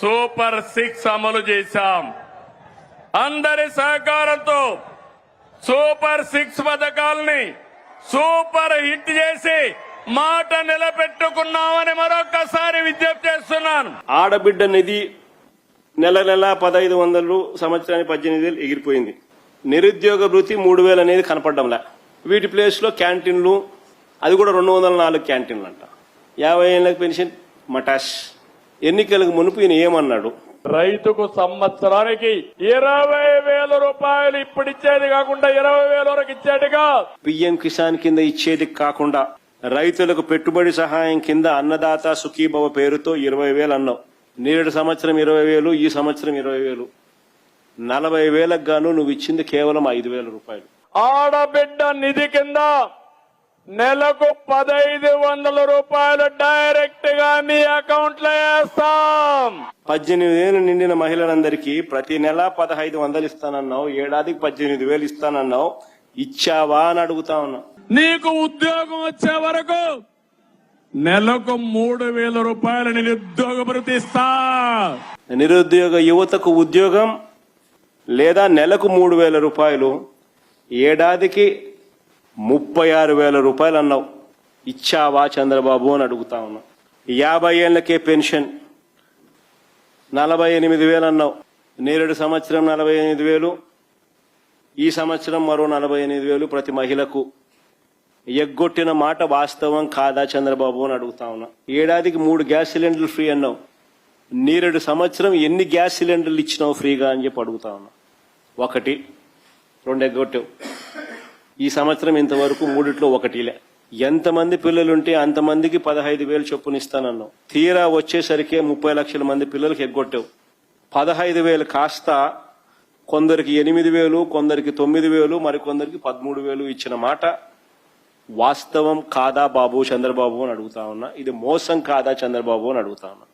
Super six అమలు చేశాం. అందరి సహకారంతో సూపర్ సిక్స్ పథకాల్ని సూపర్ హిట్ చేసి మాట నిలబెట్టుకున్నామని మరొకసారి విజ్ఞప్తి చేస్తున్నాను. ఆడబిడ్డ నిధి నెల నెల పదహైదు వందలు సంవత్సరానికి పద్దెనిమిది వేలు ఎగిరిపోయింది. నిరుద్యోగ వృత్తి మూడు వేలు అనేది కనపడడంలా. వీటి ప్లేస్లో క్యాంటీన్లు అది కూడా రెండు వందల నాలుగు క్యాంటీన్లు అంట. యాభై ఏళ్ళకి పెన్షన్ మటాష్. ఎన్నికలకు మునుపు ఈయన ఏమన్నాడు? రైతుకు సంవత్సరానికి ఇరవై వేల రూపాయలు ఇప్పుడు ఇచ్చేది కాకుండా ఇరవై వేల వరకు ఇచ్చేట్టుగా పిఎం కిసాన్ కింద ఇచ్చేది కాకుండా రైతులకు పెట్టుబడి సహాయం కింద అన్నదాత సుఖీభవ పేరుతో ఇరవై వేలు అన్నావు. నేడు సంవత్సరం ఇరవై వేలు ఈ సంవత్సరం ఇరవై వేలు. నలభై వేలకు గాను నువ్వు ఇచ్చింది కేవలం ఐదు వేల రూపాయలు. ఆడబిడ్డ నిధి కింద నెలకు పదైదు వందల రూపాయలు డైరెక్ట్గా మీ అకౌంట్లో వేస్తాం. పద్దెనిమిది వేలు నిండిన మహిళలందరికీ ప్రతి నెల పదహైదు వందలు ఇస్తానన్నావు ఏడాదికి పద్దెనిమిది వేలు ఇస్తానన్నావు. ఇచ్చావా అని అడుగుతా ఉన్నా. నీకు ఉద్యోగం వచ్చే వరకు నెలకు మూడు వేల రూపాయలు నిరుద్యోగ భృతి ఇస్తా. నిరుద్యోగ యువతకు ఉద్యోగం లేదా నెలకు మూడు వేల రూపాయలు ఏడాదికి ముప్పై ఆరు వేల రూపాయలు అన్నావు ఇచ్చావా చంద్రబాబు అని అడుగుతా ఉన్నా. యాభై ఏళ్ళకే పెన్షన్. నలభై ఎనిమిది వేలు అన్నావు నేరేడు సంవత్సరం నలభై ఎనిమిది వేలు. ఈ సంవత్సరం మరో నలభై ఎనిమిది వేలు ప్రతి మహిళకు. ఎగ్గొట్టిన మాట వాస్తవం కాదా చంద్రబాబు అని అడుగుతా ఉన్నా. ఏడాదికి మూడు గ్యాస్ సిలిండర్లు ఫ్రీ అన్నావు. నీరెడు సంవత్సరం ఎన్ని గ్యాస్ సిలిండర్లు ఇచ్చినావు ఫ్రీగా అని చెప్పి అడుగుతా ఉన్నా. ఒకటి రెండు ఎగ్గొట్టావు. ఈ సంవత్సరం ఇంతవరకు మూడిట్లో ఒకటిలే. ఎంతమంది పిల్లలుంటే అంతమందికి పదహైదు వేలు చొప్పునిస్తానన్నావు. తీరా వచ్చేసరికి ముప్పై లక్షల మంది పిల్లలకి ఎగ్గొట్టావు. పదహైదు వేలు కాస్త కొందరికి ఎనిమిది వేలు కొందరికి తొమ్మిది వేలు మరి కొందరికి పదమూడు వేలు ఇచ్చిన మాట వాస్తవం కాదా బాబు చంద్రబాబు అని అడుగుతా ఉన్నా. ఇది మోసం కాదా చంద్రబాబు అని అడుగుతా ఉన్నా.